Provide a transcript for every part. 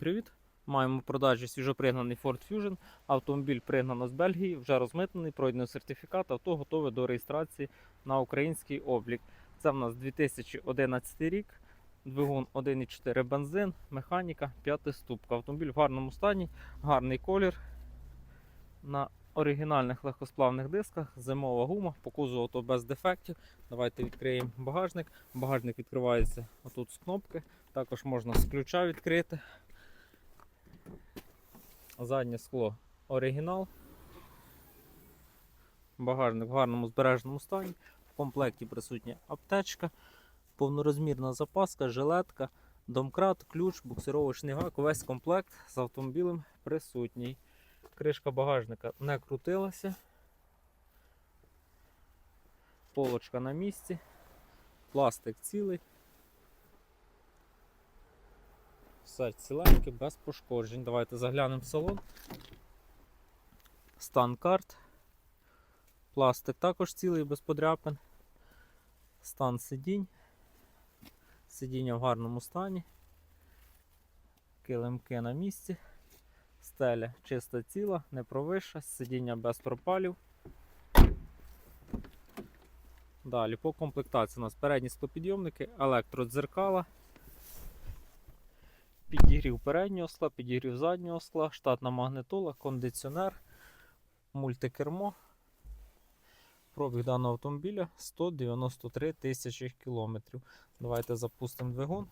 Привіт! Маємо в продажі свіжопригнаний Ford Fusion. Автомобіль пригнано з Бельгії, вже розмитнений, пройдено сертифікат, авто готове до реєстрації на український облік. Це в нас 2011 рік, двигун 1,4 бензин, механіка, 5 ступка. Автомобіль в гарному стані, гарний колір. На оригінальних легкосплавних дисках, зимова гума, по авто без дефектів. Давайте відкриємо багажник. Багажник відкривається отут з кнопки. Також можна з ключа відкрити. Заднє скло оригінал. Багажник в гарному збереженому стані. В комплекті присутня аптечка, повнорозмірна запаска, жилетка, домкрат, ключ, буксировочний гак, весь комплект з автомобілем присутній. Кришка багажника не крутилася. Полочка на місці. Пластик цілий. Все ціленьке, без пошкоджень. Давайте заглянемо в салон. Стан карт. Пластик також цілий, без подряпин. Стан сидінь. Сидіння в гарному стані. Килимки на місці. Стеля чиста ціла, не провища, сидіння без пропалів. Далі по комплектації у нас передні склопідйомники, електродзеркала, підігрів переднього скла, підігрів заднього скла, штатна магнитола, кондиціонер, мультикермо. Пробіг даного автомобіля 193 тисячі кілометрів. Давайте запустимо двигун.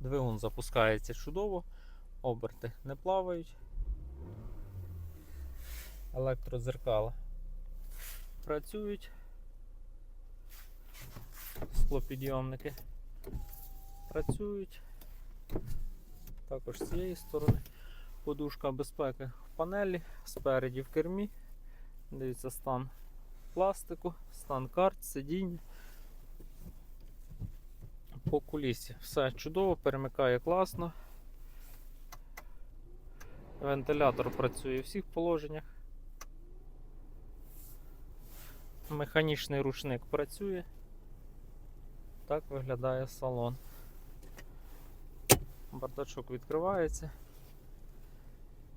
Двигун запускається чудово, оберти не плавають. Електрозеркала працюють. Склопідйомники працюють. Також з цієї сторони подушка безпеки в панелі, спереді в кермі. Дивіться стан пластику, стан карт, сидіння. По кулісі все чудово, перемикає класно. Вентилятор працює у всіх положеннях. Механічний рушник працює. Так виглядає салон. Бардачок відкривається.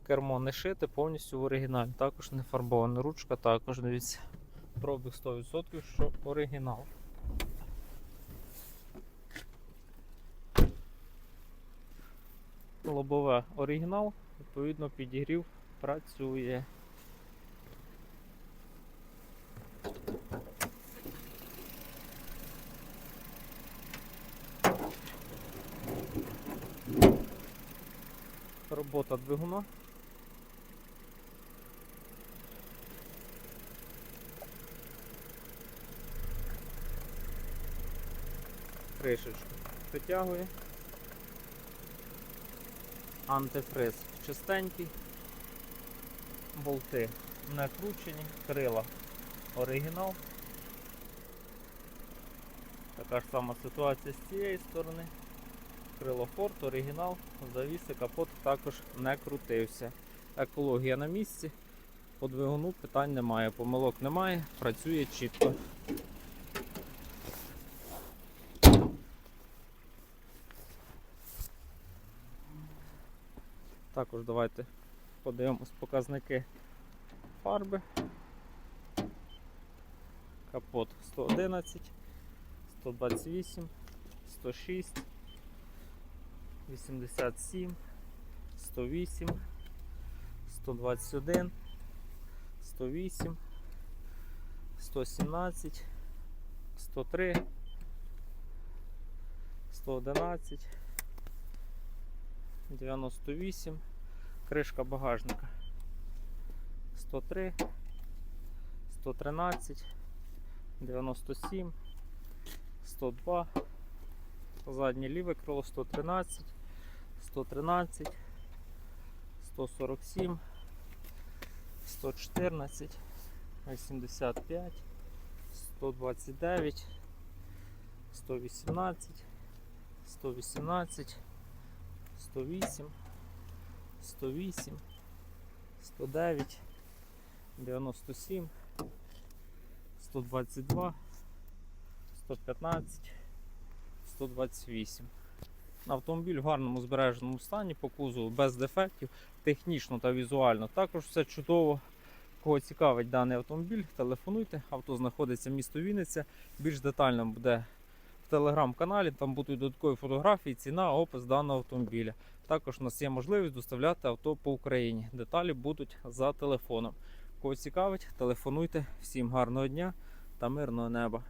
Кермо не шите, повністю в оригіналі. Також не фарбована ручка, також дивіться. Пробіг 100%, що оригінал. Лобове оригінал, відповідно підігрів працює. Робота двигуна. Кришечку притягує. Антифриз чистенький. Болти не кручені, крила оригінал. Така ж сама ситуація з цієї сторони. Крило Форд, оригінал, завіси, капот також не крутився. Екологія на місці. По двигуну питань немає, помилок немає, працює чітко. Також давайте подивимось показники фарби. Капот 111, 128, 106, 87, 108, 121, 108, 117, 103, 111, 98, кришка багажника. 103, 113, 97, 102, заднє ліве крило 113, 113, 147, 114, 85, 129, 118, 118, 108, 108, 109, 97, 122, 115, 128. Автомобіль в гарному збереженому стані, по кузову без дефектів, технічно та візуально також все чудово. Кого цікавить даний автомобіль, телефонуйте. Авто знаходиться в місто Вінниця. Більш детально буде в телеграм-каналі. Там будуть додаткові фотографії, ціна, опис даного автомобіля. Також у нас є можливість доставляти авто по Україні. Деталі будуть за телефоном. Кого цікавить, телефонуйте. Всім гарного дня та мирного неба.